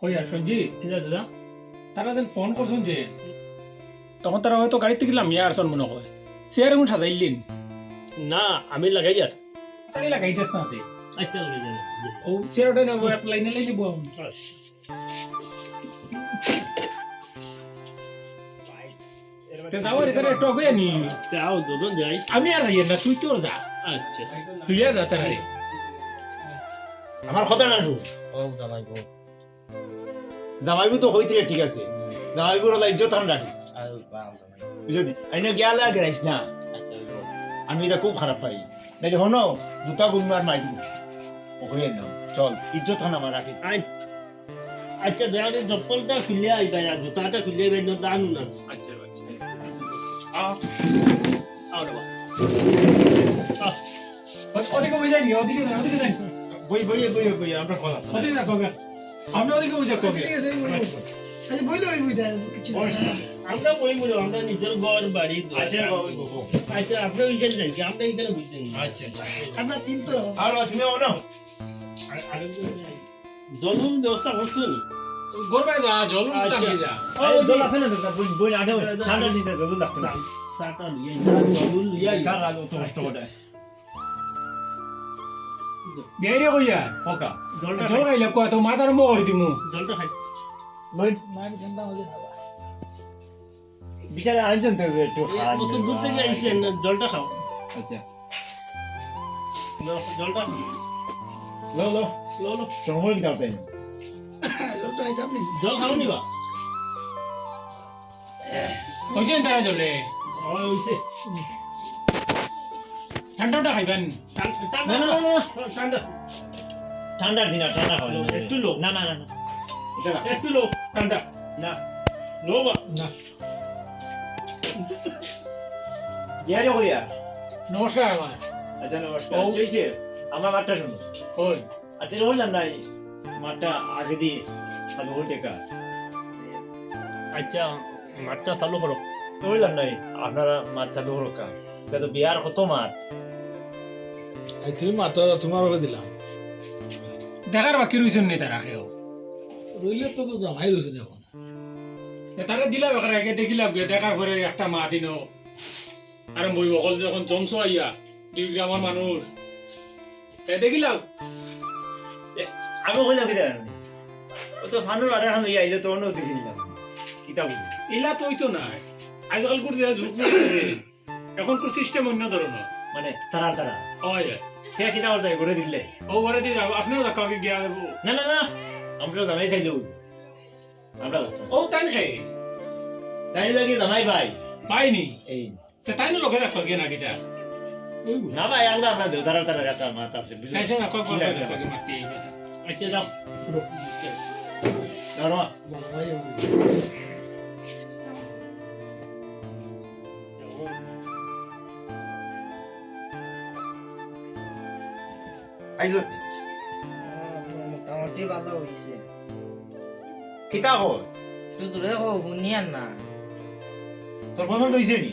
কই আর সঞ্জিত দাদা। তারা যেন ফোন করছেন যে তখন তারা হয়তো গাড়িতে গেলাম ইয়া আসন মনে হয়। চেয়ার এমন সাজাইলেন না আমি লাগাই যার। তাই লাগাইছিস না তে। আচ্ছা লাগাই যার। ও চেয়ারটা নেব এক লাইনে আমি আর না তুই তোর যা। আচ্ছা। তুই আর যা তারা আমার কথা না শুন। ও জামাই গো জামাইবু তো হইতিলে ঠিক আছে। জামাইবুর হলা ইজ্জত হান রাখিস। বুঝলি? আইনে গেলে আগে রাখিস না। আচ্ছা আমি এটা খুব খারাপ পাই। নাকি হনো জুতা গুলমার মাই দিব ওখানে নাও চল ইজ্জত হান আমার রাখিস। আই আচ্ছা দয়া করে চপ্পলটা খুলে আইবা আর জুতাটা খুলে আইবা না দান না। আচ্ছা আচ্ছা। আও রে বাহ ওদিকে বুঝে যাই ওদিকে যাই ওদিকে যাই বই বই বই বই আমরা কথা ওদিকে যা আপনি ওদিকে বুঝে কবে। ঠিক আছে আমি বলব। আচ্ছা বইলে ওই দেন কিছু আমরা বই বলি আমরা নিজের ঘর বাড়ি আচ্ছা। আচ্ছা আপনি ওইখানে যান কি আপনি এখানে বুঝতেন আচ্ছা আচ্ছা। আপনার তিন তো। আর তুমি না জলুন ব্যবস্থা করছেন গরবাই যা জল আচ্ছা। টাঙ্গি যা। জল আছে না স্যার? বই বই আগে ঠান্ডা দিতে জল লাগতে না চাটা লিয়ে জলুন লিয়ে কার আগে তো কষ্ট করে? বেরে কইয়া ফকা জলটা জল গাইলে কয় তো মাথার মুখ করে দিমু জলটা খাই। বই মায়ের ঠান্ডা হয়ে যাবে বিচারে আনছেন তো একটু কত দূর থেকে আইসলেন না? জলটা খাও। আচ্ছা। জলটা লো লো। লো লো। সময় কি দাও লোকটা আইতে জল খাও নিবা হইছে তারা জলে? হইছে ঠান্ডাটা খাইবেন। ঠান্ডা না না না। ঠান্ডা। ঠান্ডার দিন আর ঠান্ডা একটু লো। না না না একটু লো ঠান্ডা। না। লো না। নমস্কার আমার আচ্ছা নমস্কার। আমার মাঠটা শুনো ওই। আচ্ছা হইলাম নাই মাঠটা আগে দিয়ে চালু হতে কা আচ্ছা মাঠটা চালু করো। হইলাম নাই আপনারা মাছ চালু হলো কা এটা তো বিয়ার কত এই তুমি মাত্র তোমার ওকে দিলাম দেখার বাকি রইছেন নি তারা কেউ রইলে তো তো জামাই রয়েছে এখন তারা দিলাম এখানে আগে দেখিলাম গে দেখার পরে একটা মা দিন আর বই অকল যখন জমছো আইয়া দুই গ্রামের মানুষ এ দেখিলাম আমি হইলাম কি জানি ও তো ফানুর আরে হান ইয়া ইলে তো অন্য দেখে নিলাম কিতাব এলা তো হইতো না আজকাল করছে যুগ করছে। এখন কোন সিস্টেম অন্য ধরনের। মানে তারা তারা হয়। সে কিতাব তাই করে দিলে? ও ঘরে দিয়ে যাব আপনিও দেখা গিয়া যাব না না না। আমরা জামাই চাই দেব। আমরা। ও তাই খাই তাই লাগি জামাই ভাই? পাইনি? এই। তে তাই না লোকে দেখা গিয়ে না কিটা না ভাই আমরা আমরা দেব তারা তারা একটা মাছ আছে বুঝলি না কি মাতি এই কথা। আচ্ছা যাও। ধরো আইছো? মোটামুটি ভালো হইছে। কিতাব হোস শুধু রে হো শুনিয়ান না। তোর পছন্দ হইছে নি?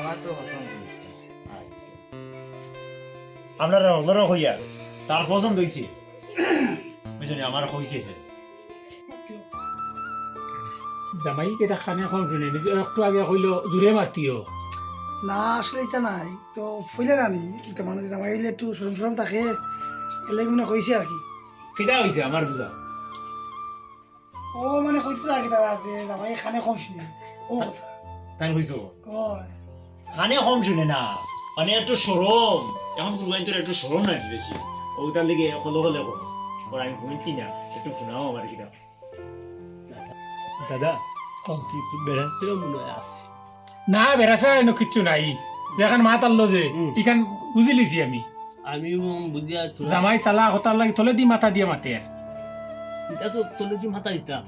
আমার তো পছন্দ হইছে আপনারা হইয়া তার পছন্দ হইছে বুঝলি আমার হইছে জামাই কেটা খানে কম শুনে একটু আগে কইলো জোরে মাতিও। না আসলে এটা নাই। তো ফুলে জানি এটা মানে জামাই এলে একটু সরম সরম থাকে। এলে মানে কইছে আর কি। কিতা হইছে আমার বুঝা ও মানে কইতে তারা যে জামাই খানে কম শুনে। ও কথা। তাই হইছো কানে কম শুনে না। মানে একটু সরম এখন কুরবানি তোর একটু সরম নাই বেশি ওটার লিগে হলো হলে হোক ওর আমি শুনছি না একটু শোনাও আমার কিতা দাদা কিছু বেড়াচ্ছিল মনে হয় আছে। না বেড়াছে এনে কিচ্ছু নাই। যেখান মা তাল্লো যে হুম। ইখান বুঝি আমি। আমি বুঝিয়া জামাই চালা হতার লাগি তলে দি মাথা দিয়ে মাতে। এটা তো তোলে দি মাথা দিতা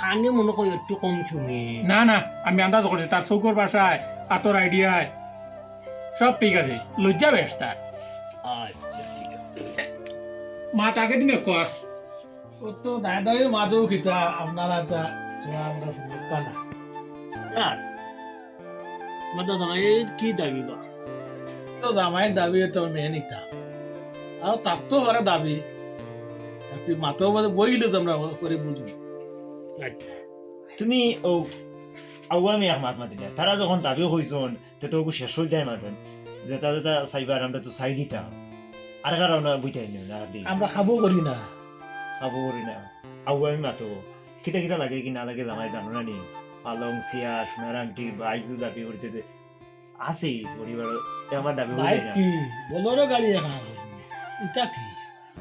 কানে মনে করি একটু কম শুনে না না আমি আন্দাজ করছি তার চৌকর বাসায় আতর আইডিয়ায় সব ঠিক আছে লজ্জা বেশ তার আচ্ছা ঠিক আছে। মা তাকে দিনে কোয়া ও তো দাদাই মাদু কিতা আপনারা তা তোমার আমরা না। মাতা কি দাবি বা? তো জামাইয়ের দাবি তো মেয়ে নিতা। আর তার তো ওরা দাবি। আপনি তোমরা করে বুঝব। তুমি ও এক মাত মাতিলে তারা যখন দাবিও হইছন তো তোকে শেষ হয়ে যায় মাতেন যেটা যেটা চাইবার আমরা তো চাই দিতাম আর কারণ বুঝাই নিও না আমরা খাব করি না। খাব করি না। আওয়ামী মাতো কিতা কিতা লাগে কি না লাগে জামাই জানো না নি? পালং সিয়া সোনার আংটি বাইক দাবি করতে আমার দাবি হয়ে বাইক কি? বলোরও গাড়ি এখন এটা কি?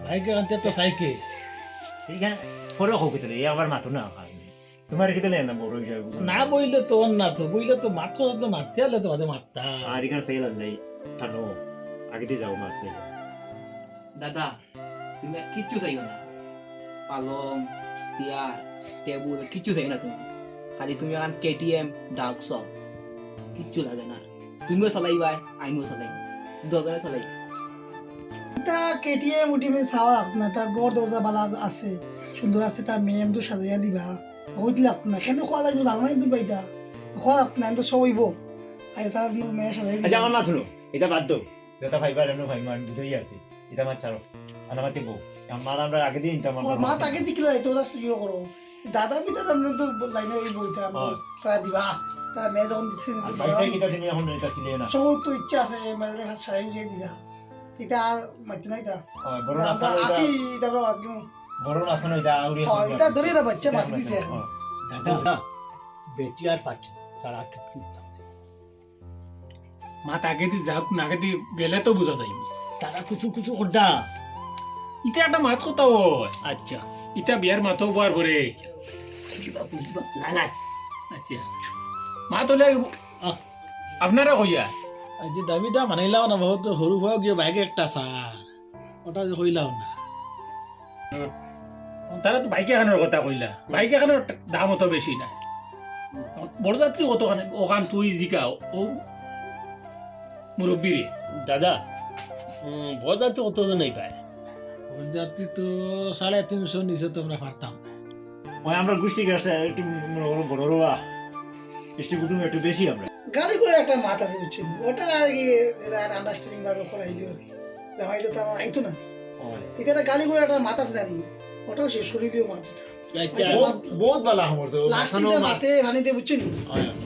বাইক এখন তো সাইকেল। ঠিক আছে পরে হোক কিতা আবার মাতো না তোমার না বড় না। বইলে তো না তো বইলে তো মাত্র তো মারতে হলে তো বাদে মারতা আর এখানে সেই লাগ নেই। আগে দিয়ে যাও মারতে দাদা তুমি আর কিচ্ছু চাইও না। পালং চেয়ার টেবুল কিচ্ছু চাইও না তুমি। খালি তুমি এখন কেটিএম ডাকছ কিচ্ছু লাগে না। তুমিও চালাইবাই আমিও চালাই দুজনে চালাই তা কেটিএম চাওয়া লাগতো না তার গড় দরজা বালা আছে সুন্দর আছে তার তো সাজাইয়া দিবা। ওইটি লাগতো না কেন খোয়া লাগবে জানো খোয়া লাগতো না তো সব হইব আর তার মেয়ে সাজাই আচ্ছা দিবা। আমার এটা বাদ দাও যেটা ভাইবার এমন ভাই মান বুঝেই আছে। এটা মাছ ছাড়ো আর আমার বউ আমার আমরা আগে দিন তো আমার মা তাকে দিকিলে তো ইয়ে করো দাদা পিতা আমরা তো লাইনে ওই বইতে। তারা দিবা। তার মেয়ে যখন দিচ্ছে ইচ্ছা আছে মানে সারাই দিলা এটা আর মাইতে নাই তা। হয়, আসি তারপর বাদ দিমু। বড় নাস্তা এটা আউরি হয়, এটা ধরে না বাচ্চা মাতি দিছে এখন। দাদা বেটি আর পাটি মা তাকে দি যাওক না আগে দি গেলে তো বুঝা যায়। তারা কিছু কিছু ওডা ইটা একটা মাত কথা হয়। আচ্ছা। ইটা বিয়ার মাতো বার করে। না না। আচ্ছা। মা তোলে। আপনারা কইয়া? যে দাবিটা মানিলাও না বহুত সরু ভয় গিয়ে বাইকে একটা সার ওটা যে কইলাও না। তারা তো বাইক এখানের কথা কইলা। বাইক এখানের দাম অত বেশি নাই বড়যাত্রী কতখানে ওখান তুই জিকাও ও মুরব্বী রে দাদা বজার তো কত নেই পায়? ওর যাত্রী তো সাড়ে তিনশো নিচে তো আমরা পারতাম না। ওই আমরা গোষ্ঠী গাছটা একটু করো বড় রোয়া কুটুম একটু বেশি আমরা। গাড়ি করে একটা মাত আছে বুঝছেন ওটা আর কি আন্ডারস্ট্যান্ডিং ভাবে করাইলো আর কি জামাইলো তারা আইতো না। এটা একটা গাড়ি করে একটা মাত আছে জানি। ওটাও শেষ করে দিও আচ্ছা বহুত- বহুত আমার তো। লাস্টে মাতে। ভানিতে বুঝছেন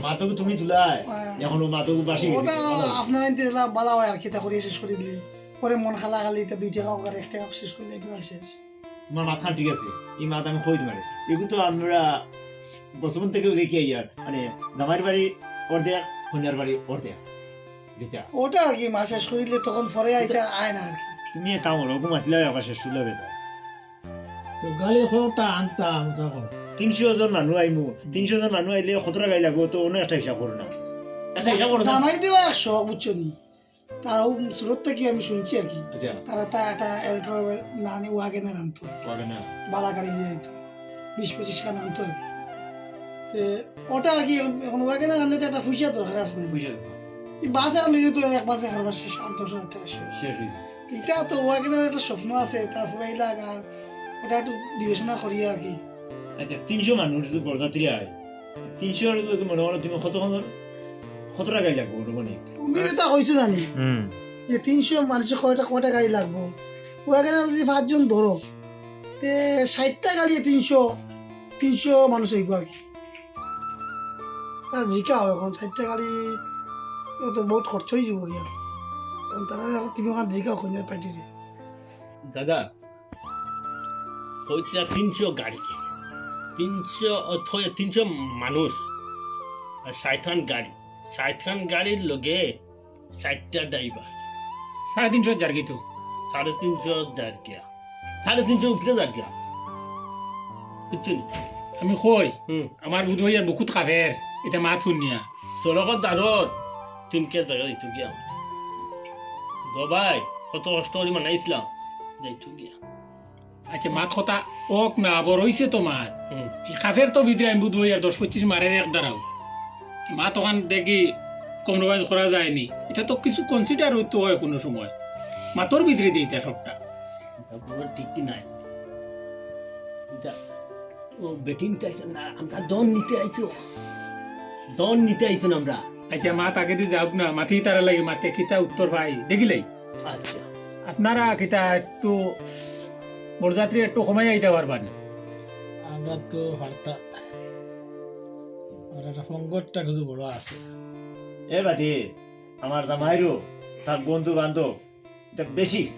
মাতকে তুমি তুলাই হ্যাঁ। এখন মাতকে বাসি ওটা আপনার এনতে বালা হয় আর কি তা করে শেষ করে দিলে। পরে মন খালা খালি তা দুই টাকা করে এক টাকা শেষ করলে এগুলো শেষ। তোমার মাথা ঠিক আছে। এই মাথা আমি খই মারে। এগুলো তো আমরা বসবন থেকে দেখি ইয়ার মানে জামাইয়ের বাড়ি অর্ধেক কন্যার বাড়ি অর্ধেক দিতা ওটা আর কি মা শেষ করে দিলে তখন পরে আইতা আয় না আর কি। তুমি কাম করো ওরকম মাতিলে আবার শেষ শুলে বেটা তো গাড়ি খরচটা আনতাম তখন। তিনশো জন মানুহ আইমু তিনশো জন মানুহ আইলে সতেরো গাড়ি লাগবো তো অন্য একটা হিসাব করো না। একটা হিসাব করো জামাই দেওয়া শখ বুঝছ নি? তারাও সুরত থেকে আমি শুনছি আর কি। আচ্ছা। তারা তা একটা এলট্রো না নিয়ে না আনতো পাবে বালা গাড়ি দিয়ে যেত বিশ পঁচিশ খান আনতো আর কি। তে ওটা আর কি এখন ওয়াগে না আনলে তো একটা পয়সা তো আছে। এই বাসে আনলে তো এক বাসে এক বাসে আট দশ হাজার টাকা শেষ। এটা তো ওয়াগে একটা স্বপ্ন আছে তারপরে এইলাগ আর ওটা একটু বিবেচনা করি আর কি। আচ্ছা তিনশো মানুষ যদি বরযাত্রী আয় তিনশো মনে করো তুমি কত কত টাকাই লাগবো মানে তুমি এটা হয়েছে জানি? হুম। যে তিনশো মানুষের কয়টা কয়টা গাড়ি লাগবো? ওয়াগে যদি পাঁচজন ধরো তে ষাটটা গাড়ি তিনশো তিনশো মানুষ হইব আর কি। আর জিকা হয় এখন ষাটটা গাড়ি তো বহুত খরচ হয়ে যাব গিয়া। এখন তারা এখন তুমি ওখানে জিকা খুঁজে পাইটিছে দাদা ওইটা তিনশো গাড়ি। তিনশো তিনশো মানুষ আর ষাটখান গাড়ি। ষাটখান গাড়ির লগে ষাটটা ড্রাইভার। সাড়ে তিনশো হাজার কিন্তু সাড়ে তিনশো জারকিয়া সাড়ে তিনশো উপরে জারকিয়া বুঝছ আমি কই হুম। আমার বুধ হইয়ার বহুত কাভের এটা মা শুনিয়া সড়কত দাঁড়ত তিনকে জায়গা দিত গিয়া। গবাই কত কষ্ট করে মানাইছিলাম যাইতো গিয়া। আচ্ছা মাত কথা ওক না বড় হইছে তো মাত কাফের তো ভিতরে আমি বুধ হইয়ার দশ পঁচিশ মারের এক দ্বারাও মা তখন দেখি কম্প্রোমাইজ করা যায়নি এটা তো কিছু কনসিডার হইতে হয় কোনো সময়। মাতর ভিতরে দিই এটা সবটা ঠিকই নাই। ও বেটিং চাইছো না আমরা দন নিতে আইছো। দন নিতে আইছেন আমরা। আচ্ছা মা তাকে দিয়ে যাওক না মাথি তারা লাগে মাতে কিতা উত্তর ভাই দেখিলাই আচ্ছা। আপনারা কিতা একটু বরযাত্রী একটু সময় আইতে পারবেন? আমরা তো হারতা আর একটা সংকটটা কিছু বড় আছে। এ বাদি আমার জামাইরও তার বন্ধু বান্ধব এটা বেশি।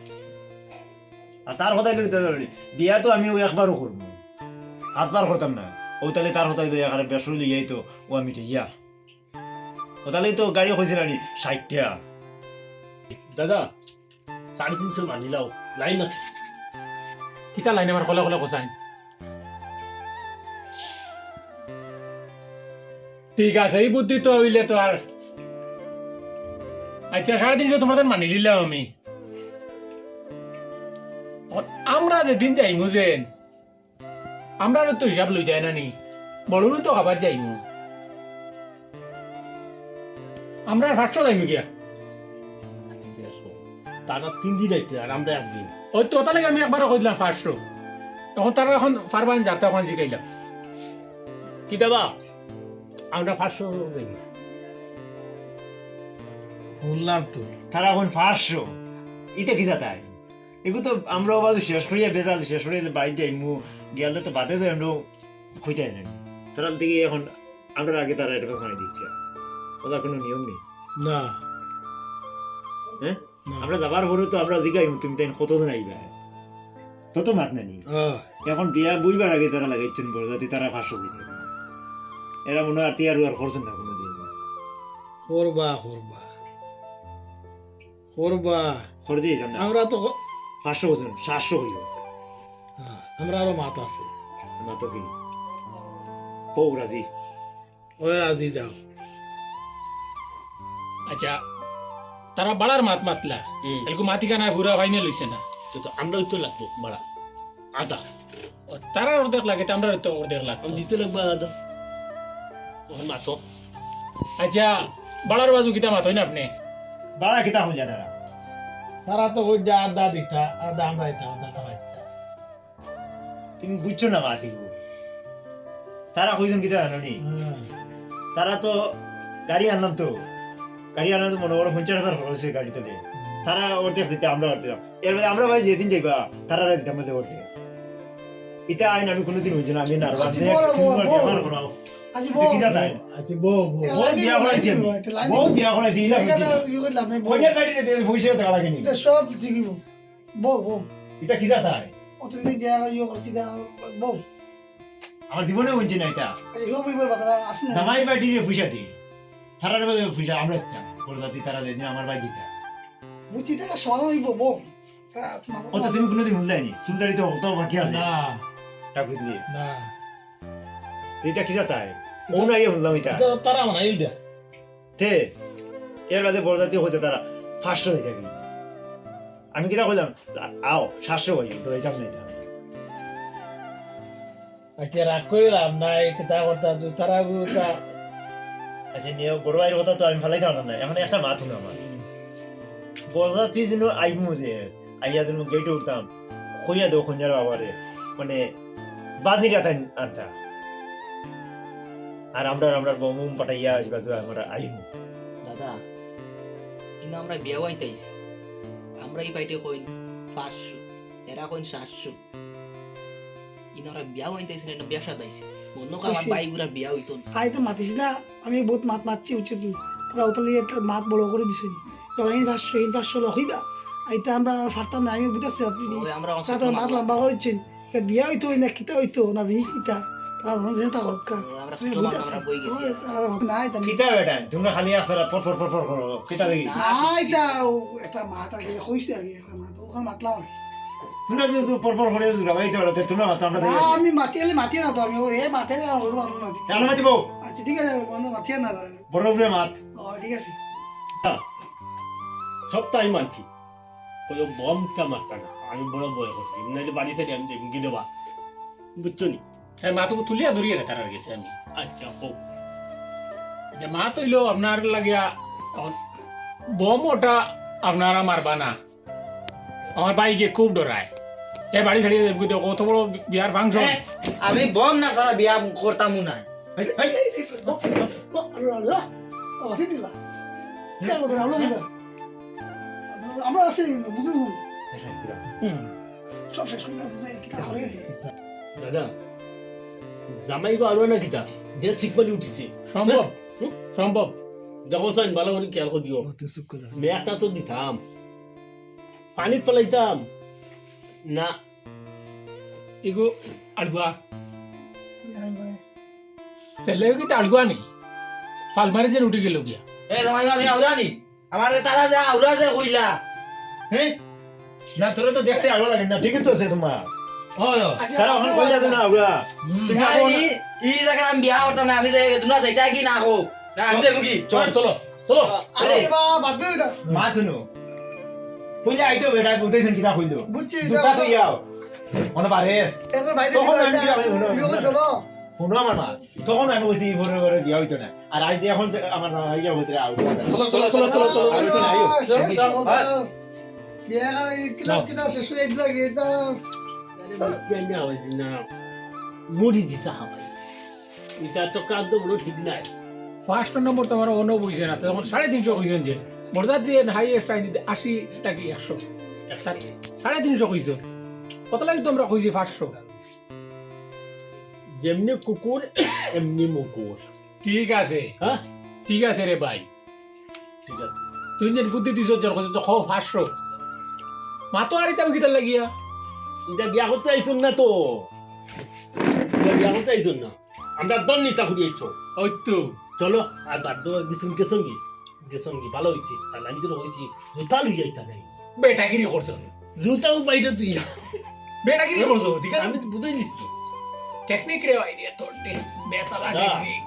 আর তার পারি বিয়া তো আমি ওই একবারও করব। হাতবার করতাম না। ও তাহলে তার হতাই লই এখানে বেসর লিয়াই তো ও আমি ইয়া ও তাহলে তো গাড়ি হয়েছিল নি ষাটটা। দাদা সাড়ে তিনশো মানিলাও লাইন আছে। কিতা লাইন আমার কলে কলে কোসাইন ঠিক আছে এই বুদ্ধি তো হইলে তো আর আচ্ছা সাড়ে তিনশো তোমাদের মানি নিলাম আমি। আমরা যেদিন যাইমু যেন আমরা তো হিসাব লই যায় না নি। বড়রও তো খাবার যাইমু আমরা ফার্স্ট যাইমু গিয়া। তারা তিন দিন আইতে আর আমরা একদিন। ওই তো তাহলে আমি একবার কইলাম ফার্স্ট এখন তারা এখন পারবান এখন জিকাইলাম। কি দাবা? আমরা শুনলাম তো। তারা এখন ইতে কি এগুলো তো আমরা বাজু শেষ করিয়া বেজাল শেষ করিয়া বাইর যাই মু গেলে তো বাদে তো আমরা খুঁজতে না। তারা দিকে এখন আমরা আগে তারা অ্যাডভান্স মানে দিচ্ছে। ওটা কোনো নিয়ম নেই। না। হ্যাঁ? আমরা যাবার পরে তো আমরা জিগাই তুমি তাই কতজন আইবা? তত মাত নানি এখন বিয়া বুইবার আগে তারা লাগাইছেন বড় যাতে তারা পাঁচশো দিতে এরা মনে আর তিয়ার আর করছেন না কোনো দিন। করবা করবা। করবা। করে দিয়ে আমরা তো পাঁচশো কত সাতশো হইল হ্যাঁ, আমরা আরও মাত আছে মাতো কি হোক রাজি ওই রাজি যাও আচ্ছা তারা বাড়ার মাত মাতলা এলকু মাতিকা না ঘুরা ভাইনে লইছে না তো তো আমরাও তো লাগবো বাড়া আদা ও, তারা অর্ধেক লাগে তো আমরা তো অর্ধেক আমি দিতে লাগবো আদা ওখানে মাতো আচ্ছা বাড়ার বাজু কিতা মাত হয় না আপনি বাড়া কিতা হল জানা তারা তো ওই আদা দিতা আদা আমরা দিতাম আদা তারা তুমি বুঝছ না মা দিব তারা কইজন জানো নি? হ্যাঁ, তারা তো গাড়ি আনলাম তো। গাড়ি আনলাম তো মনে করো পঞ্চাশ হাজার খরচ হয়েছে গাড়ি তোলে তারা অর্ধেক দিতে আমরা অর্ধেক এর মধ্যে আমরা ভাই যেদিন যাইবা তারা দিতাম মধ্যে অর্ধেক এটা আইন আমি কোনোদিন হইছে না আমি বড়, বড়, বড়। কি এটা সব দেখিব এটা কি জাতা অতদিন বিয়া ইয়ে করছি দা বউ। আমার জীবনে না এটা? ইয়ে বইবার বাতারা আসি না। জামাই বাড়ি রে পয়সা দি তারার মধ্যে পয়সা আমরা দিতাম তারা দিন আমার দিতাম বুঝছি সমাধান হইব বউ। ও তো তুমি কোনোদিন উঠলাইনি চুলদারি তো অত বাকি আছে। না। ঠাকুর দিয়ে না। এটা কি জাতা ও না ইয়ে শুনলাম এটা তারা মানে এই দা তে এর বাদে বরজাতি হতে তারা পাঁচশো হয়ে থাকি আমি কিটা কইলাম? আও সাতশো হই তো এটা না আচ্ছা রাগ কইলাম নাই কিতা করতা তারা তা আচ্ছা নিয়ে বড় ভাইয়ের কথা তো আমি ভালাই জানলাম না এখন একটা মাত হলো আমার। বরজাতি যেন আইমু যে আইয়া যেন গেটে উঠতাম কইয়া দেও খঞ্জার বাবারে মানে আনতা। আর আমরা আমরা বমুম পাঠাইয়া আসবা আমরা আইমু। দাদা কিন্তু আমরা বিয়া হইতাইছি আমরা এই পাইটে কইন পাঁচশো। এরা কইন সাতশো। হইতাইছি না বিয়া সাদাইছি কইছে। বিয়া হইতো না। আইতে মাতিছি না আমি বহুত মাত মাতছি উচিত তোরা ওতালি মাত বড় করে দিছি এই ভাষ্য এই লখিবা আইতে আমরা ফারতাম না আমি বুঝাচ্ছি আপনি। মাত লম্বা করেছেন বিয়া হইতো না কিতা হইতো না জিনিস নিতা করকা আমরা আমরা নাই তা কিতা বেটা তোমরা খালি আসরা ফর ফর ফর ফর করো কিতা দেখি? নাই তা কইছে আগে একটা মাত ওখানে মাতলাম আর কি। তোমরা যে পর পর করে গাবাইতে পারো তোমরা মাতো আমরা না, দেখি আমি মাতিয়ে মাতিয়ে না তো আমি ওই মাতিয়ে না ওর আচ্ছা ঠিক আছে মানে মাতিয়ে না। বড় উপরে মাত। ও ঠিক আছে। সপ্তাহে মানছি। ওই বমটা মারতা না আমি বড় বয় করছি। নাহলে বাড়ি থেকে আমি দেখি দেবা। বুঝছ নি? হ্যাঁ মাতুকে তুলিয়া ধরিয়ে রে তারার গেছে আমি আচ্ছা হোক যে মা তৈল আপনার লাগিয়া বম ওটা আপনারা মারবা না আমার বাইকে খুব ডরায় এ বাড়ি ছাড়িয়ে দেবো কিন্তু কত বড় বিয়ার ফাংশন আমি বম না সারা বিয়া করতাম না আমরা দিবা বুঝে সব শেষ করে বুঝে কিতা করে দাদা জামাই গো আরও না কিতা যে শিখবালি উঠিছে। সম্ভব? হুম? সম্ভব? দেখো সাইন ভালো করে খেয়াল করিও। মেয়াটা তো দিতাম। পানিত পেলাইতাম। না। ইগো আলগুয়া আমি ছেলে কিন্তু আলগুয়া নেই ফালমারি যে উঠে গেল গিয়া। এ জামাই আমি আউরা নি? আমার যে তারা যে আউরা যে কইলা। হ্যাঁ? না তোরা তো দেখতে আলো লাগে না। ঠিকই তো আছে তোমার। না না, না না না আইতো না। শুনো আমার মা। তখন আমি কইছি ভরে ভরে বিয়া হইতো না। আর আজ এখন আমার জামাই গিয়া হইতে আউট চলো চলো চলো চলো চলো আর তো নাই। আহ, শেষ চল, কথা। বিয়ে কিলা কিলা শেষ হয়ে হয়েছে না মুড়ি দিতে হাবাই এটা তো কাঁদতে বলো ঠিক নাই ফার্স্ট নম্বর তোমার অন্য বইছে না তখন সাড়ে তিনশো কইছেন যে বরযাত্রী হাইয়েস্ট আইন দিতে আশি টাকি একশো। তার সাড়ে তিনশো কইছ। কত লাগে তোমরা কইছি পাঁচশো? যেমনি কুকুর এমনি মুকুর। ঠিক আছে। হ্যাঁ? ঠিক আছে রে ভাই। ঠিক আছে। তুই যে বুদ্ধি দিছ কথা তো খাও পাঁচশো। মাতো আর এটা কিতার লাগিয়া? এটা বিয়া করতে আইসুন না তো। এটা বিয়া করতে আইসুন না। আমরা দল নিতা করি আইছো ওই তো। চলো আর বাদ দাও গেছুন গেছুন কি? গেছুন কি? ভালো হয়েছে আর লাইন তো হয়েছি জুতা লুই আইতা নাই। বেটাগিরি করছ। জুতাও বাইরে তুই। বেটাগিরি করছ ঠিক আছে? আমি তো বুঝাই দিছি। টেকনিক রে আইডিয়া তোর বেতালা। টেকনিক